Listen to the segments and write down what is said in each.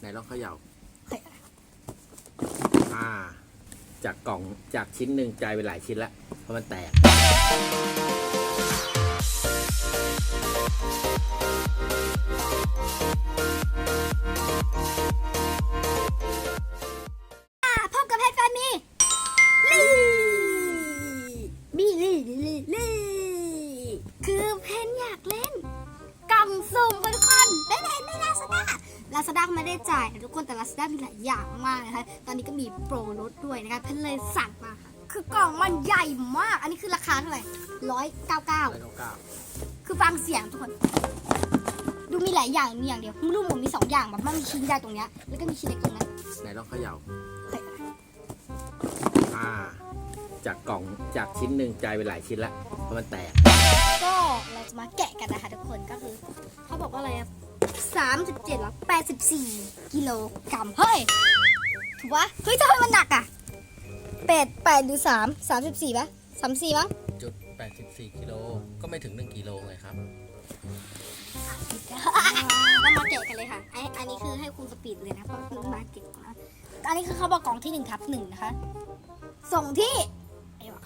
ไหนลองเขย่าเฮ้ยอ่า จากกล่องจากชิ้นหนึ่งกลายเป็นหลายชิ้นละเพราะมันแตกอ่ ด้าไม่ได้จ่ายนะทุกคนแต่ลาซาด้ามีหลายอย่างมากนะคะตอนนี้ก็มีโปรลดด้วยนะคะเพนเลยสั่งมาค่ะคือกล่องมันใหญ่มาก อันนี้คือราคาเท่าไหร่ร้อยเก้าเก้าแล้วก็เก้าคือฟังเสียงทุกคน ดูมีหลายอย่างมีอย่างเดียวไม่รู้ผมมีสองอย่างแบบมันมีชิ้นใหญ่ตรงเนี้ยแล้วก็มีชิ้นเล็กตรงนั้นไหนลองเขย่าเฮ้ยอ่า จากกล่องจากชิ้นหนึ่งกลายเป็นหลายชิ้นละเพราะมันแตก ก็เราจะมาแกะกันนะคะทุกคนก็คือ เขาบอกว่าอะไรอะ สามสิบเจ็ดหรอแปดสิบสี่กิโลกรัมเฮ้ย ถูกปะเฮ้ยทำไมมันหนักอะแปดแปดหรือสามสามสิบสี่ปะสามสี่มั้งจุด84กิโลก็ไม่ถึง 1กิโลไงครับเรามาแกะกันเลยค่ะไออันนี้คือให้คุณสปีดเลยนะ เพราะมันมาเก็บนะอันนี้คือเขาบอกกล่องที่หนึ่งทับหนึ่งนะคะ ส่งที่ไอ้วะ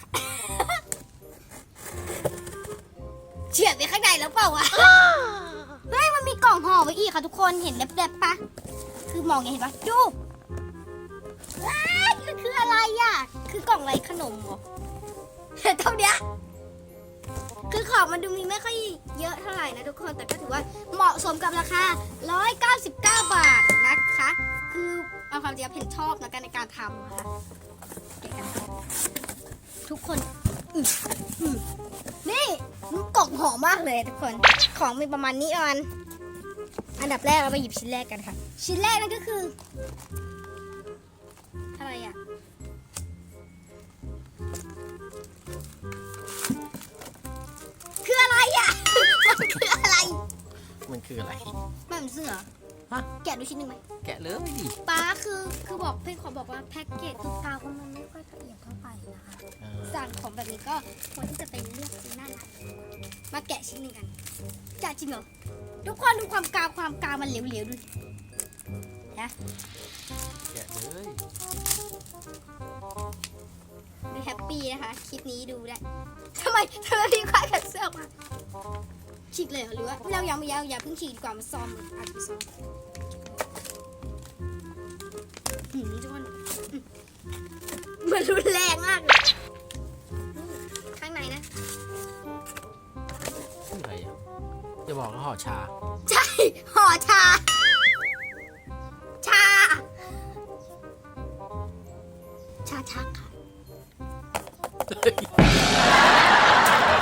เฉียดไปข้างในแล้วเปล่าวะ เฮ้ยมันมีกล่องห่อไว้อีกค่ะทุกคนเห็นแดบๆปะคือมองอย่างเห็นปะจุ๊บว้ายมันคืออะไรอะ คือกล่องไรขนมเหรอเท่าเนี้ยคือของมันดูมีไม่ค่อยเยอะเท่าไหร่นะทุกคนแต่ก็ถือว่าเหมาะสมกับราคา 199 บาทนะคะ คือเอาความจริงแล้วเพนชอบนะกันในการทำนะคะทุกคนอืมอืมนี่มัน กล่องหอมมากเลยทุกคน ของมีประมาณนี้ประมาณอันดับแรกเราไปหยิบชิ้นแรกกันค่ะ ชิ้นแรกนั่นก็คือ อะไรอะ คืออะไรอะ มันคืออะไร มันคืออะไรไม่เหมือนเสื้อฮะแกะดูชิ้นหนึ่งไหมแกะเลยดิป้าคือคือบอกเพื่อนขอบอกว่าแพ็กเกจคือกาวของมันไม่ สั่งของแบบนี้ก็ควรที่จะเป็นเลือกซื้อหน้าร้านมาแกะชิ้นหนึ่งกันแกะจริงเหรอทุกคนดูความกาวความกาวมันเหลวๆดูนะแกะเลยดูแฮปปี้นะคะคลิปนี้ดูได้ทำไมทำไมพี่ควายกับเสื้อออกมาฉีกเลยเหรอหรือว่าเรายังไม่ยังอย่าเพิ่งฉีกดีกว่ามันซ้อมออะไปซ้อม บอกว่าห่อชา ใช่ห่อชา ชา ชาชักค่ะ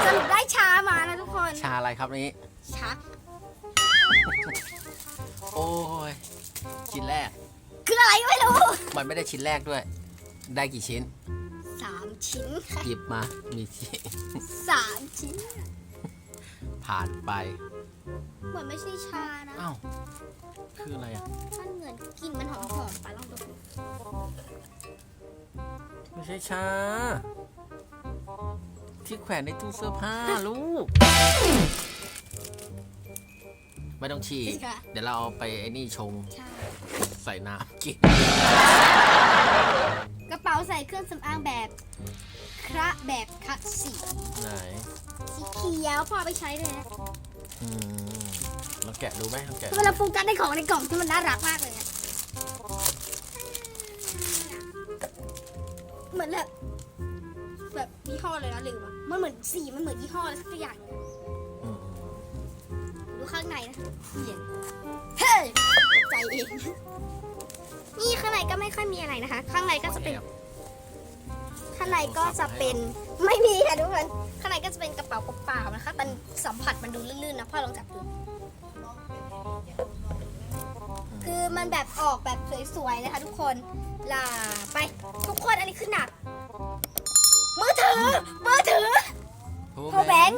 สรุปได้ชามานะทุกคน ชาอะไรครับนี้ ชัก โอ้ยชิ้นแรก คืออะไรไม่รู้ มันไม่ได้ชิ้นแรกด้วย ได้กี่ชิ้นสามชิ้นค่ะหยิบมา มีชิ้นสามชิ้น ผ่านไป เหมือนไม่ใช่ชานะ อ้าว คืออะไรอะ มันเหมือนกลิ่นมันหอมหอมๆไปลองดูไม่ใช่ชา ที่แขวนในตู้เสื้อผ้าลูก ไม่ต้องฉีกค่ะเดี๋ยวเราเอาไปไอ้นี่ชงใช่ใส่น้ำกิน กระเป๋าใส่เครื่องสำอางแบบคระแบบคัดสีไหน สีเขียวพอเอาไปใช้เลยนะ อืมเราแกะดูไหมเราแกะเวลาโฟกัสในของในกล่องที่มันน่ารักมากเลยอะเหมือนแบบแบบยี่ห้อเลยนะลืมอะมันเหมือนสีมันเหมือนยี่ห้ออะไรสักอย่างอืมดูข้างในนะเย็นเฮ้ยตกใจเอง นี่ข้างในก็ไม่ค่อยมีอะไรนะคะ ข้างในก็จะเป็น แอบข้างในก็จะเป็นไม่มีค่ะทุกคน ข้างในก็จะเป็นกระเป๋าเปล่าๆ นดูลื่นๆนะพ่อลองจับดูคือมันแบบออกแบบสวยๆนะคะทุกคนลาไป ทุกคนอันนี้คือหนักมือถือมือถือ Power power bank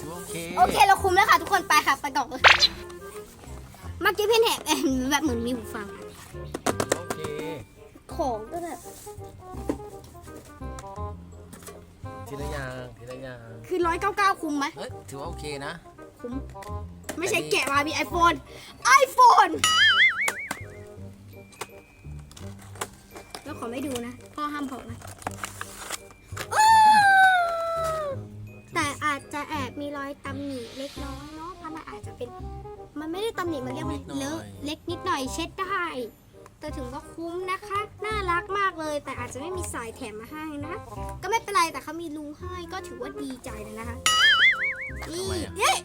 ถือว่าโอเคโอเคเราคุมแล้วค่ะทุกคนไปค่ะไปกล่องเลยเมื่อกี้เพี่นแหกเอ้ยแบบเหมือนมีหูฟังอะโอเคของก็แบบทีละอย่างทีละอย่างคือร้อยเก้าเก้าคุ้มไหมเฮ้ยถือว่าโอเคนะ คุ้ม ไม่ใช่แกะมามีไอโฟนไอโฟนแล้วขอไม่ดูนะ พ่อห้ามบอกนะ แต่อาจจะแอบมีรอยตำหนิเล็กน้อยเนาะเพราะมันอาจจะเป็น มันไม่ได้ตำหนิมันเรียกว่าเลอะเล็กนิดหน่อยเช็ดได้แต่ถึงว่าคุ้มนะคะ น่ารักมากเลย แต่อาจจะไม่มีสายแถมมาให้นะ ก็ไม่เป็นไรแต่เขามีลุงให้ก็ถือว่าดีใจเลยนะคะ นี่เอ๊ะ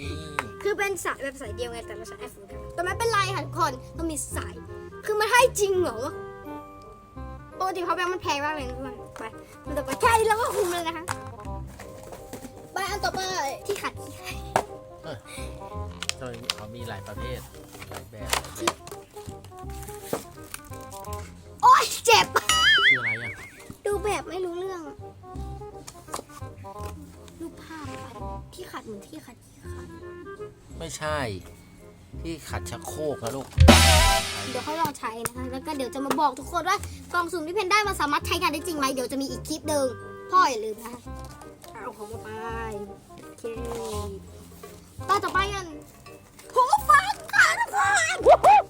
นี่คือเป็นสายแบบสายเดียวไงแต่เราใช้แอปเหมือนกันแต่ไม่เป็นไรค่ะทุกคนมันมีสาย คือมันให้จริงเหรอปกติเขาแบงค์มันแพงมากเลยนะทุกคนไปมันต่อไปแค่นี้แล้วก็คุ้มเลยนะคะไปอันต่อไปที่ขัดที่ขัดโดยเขามีหลายประเภทหลายแบบโอ๊ยเจ็บ คืออะไรอะดูแบบไม่รู้เรื่อง ที่ขัดเหมือนที่ขัดที่ขัดไม่ใช่ ที่ขัดชักโครกนะลูก เดี๋ยวค่อยลองใช้นะคะ แล้วก็เดี๋ยวจะมาบอกทุกคนว่ากล่องสุ่มที่เพนได้มันสามารถใช้งานได้จริงไหมเดี๋ยวจะมีอีกคลิปหนึ่งพ่ออย่าลืมนะคะเอาของมาไปโอเคต่อต่อไปกันหูฟังค่ะทุกคน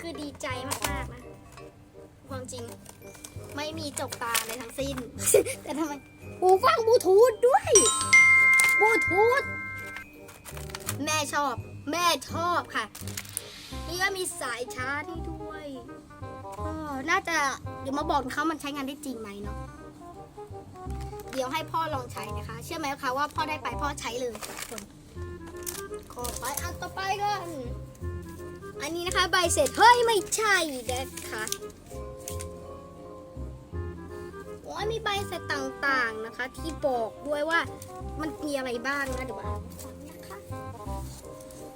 คือดีใจมากๆนะความจริง ไม่มีจกตาอะไรทั้งสิ้น แต่ทำไมหูฟังบลูทูธด้วย บลูทูธแม่ชอบ แม่ชอบค่ะ นี่ก็มีสายชาร์จให้ด้วยก็น่าจะเดี๋ยวมาบอกเขามันใช้งานได้จริงไหมเนาะเดี๋ยวให้พ่อลองใช้นะคะ เชื่อไหมคะว่าพ่อได้ไปพ่อใช้เลยทุกคนขอไปอันต่อไปกันอันนี้นะคะใบเสร็จเฮ้ยไม่ใช่นะคะ อ้ยมีใบเสร็จต่างๆนะคะ ที่บอกด้วยว่ามันมีอะไรบ้างนะเดี๋ยวมาอ่านฟังนะคะ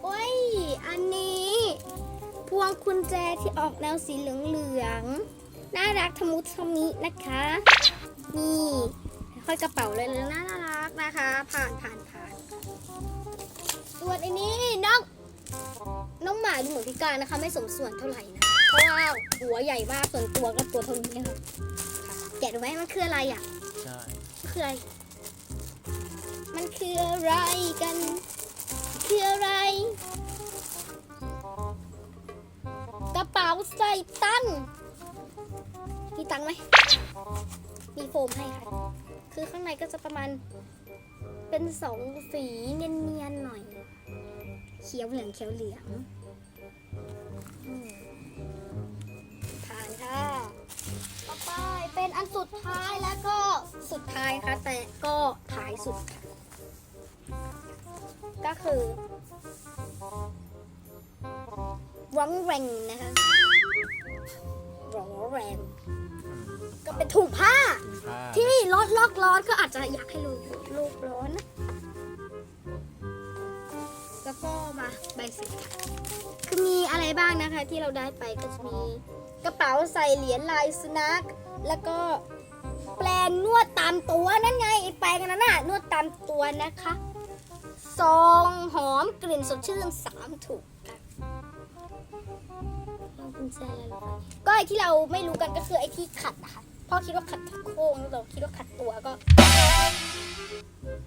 โอ้ยอันนี้ พวงกุญแจที่ออกแนวสีเหลืองๆน่ารักทะมุทะมินะคะ นี่ค่อยกระเป๋าเลยเลยน่ารักนะคะ ผ่านผ่านผ่านส่วนอันนี้น้องน้องหมาดูเหมือนพิการนะคะ ไม่สมส่วนเท่าไหร่นะ เพราะว่าหัวใหญ่มากส่วนตัวก็ตัวเท่านี้ค่ะ แกะดูไหมมันคืออะไรอะใช่มันคืออะไร มันคืออะไรกัน คืออะไร กระเป๋าใส่ตังค์มีตังค์ไหม มีโฟมให้ค่ะ คือข้างในก็จะประมาณ เป็นสองสีเนียนๆหน่อย เขียวเหลืองเขียวเหลือง ไปเป็นอันสุดท้ายแล้วก็สุดท้ายค่ะแต่ก็ท้ายสุดค่ะก็คือร้องแรงนะคะร้องแรงก็เป็นถุงผ้าผ้าที่รถลอกร้อนก็อาจจะอยากให้ลูกลูกร้อนนะแล้วก็มาใบสีค่ะคือมีอะไรบ้างนะคะ ที่เราได้ไปก็จะมี กระเป๋าใส่เหรียญลายสุนัข แล้วก็แปลงนวดตามตัวนั่นไงไอแปลงอันนั้นน่ะนวดตามตัวนะคะซองหอมกลิ่นสดชื่นสามถุงค่ะเอากุญแจอะไรลงไปก็ไอที่เราไม่รู้กันก็คือไอที่ขัดนะคะพ่อคิดว่าขัดโค้งเราคิดว่าขัดตัวก็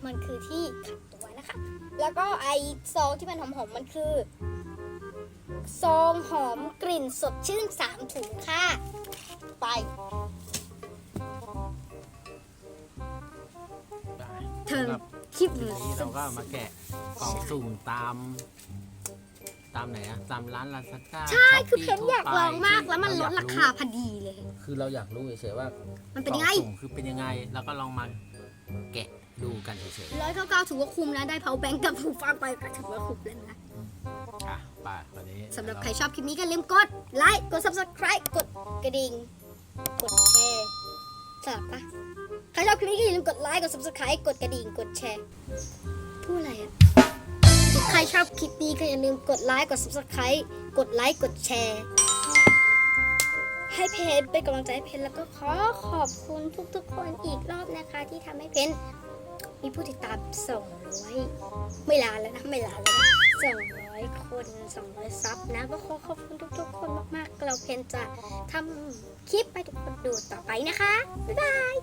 มันคือที่ขัดตัวนะคะ แล้วก็ไอซองที่มันหอมๆมันคือ ซองหอมกลิ่นสดชื่นสามถุงค่ะ ไปได้เธอสำหรับคลิปทีนี้เราก็มาแกะกล่องสุ่มตาม ตามไหนอะตามร้านลาซาด้าใช่คือเพนอยากลองมากแล้วมันลดราคาพอดีเลย คือเราอยากรู้เฉยๆว่ามันเป็นยังไงกล่อสุ่มคือเป็นยังไง แล้วก็ลองมาแกะดูกันเฉยร้อยเก้าเก้าถือว่าคุ้มนะได้เพาแบงกับถูกฟังไปก็ถือว่าคุ้มแล้วนะๆอะ ไปวันนี้สำหรับใครชอบคลิปนี้ก็อย่าลืมกดไลค์กด subscribe กดกระดิ่ง กดแชร์สลับปะใครชอบคลิปนี้ก็อย่าลืมกดไลค์กด subscribe กดกระดิ่ง กดแชร์พูดอะไรอะใครชอบคลิปนี้ก็อย่าลืมกดไลค์กด subscribe กดไลค์กดแชร์ให้เพจเป็นกำลังใจให้เพจแล้วก็ขอขอบคุณทุกๆคนอีกรอบนะคะ ที่ทำให้เพจมีผู้ติดตาม200ไม่ลาแล้วนะไม่ลาแล้วนะ 200 คน 200 ซับนะก็ขอขอบคุณทุกๆ คนมากๆ เราเพนจะทำคลิปไปทุกคนดูต่อไปนะคะ บ๊ายบาย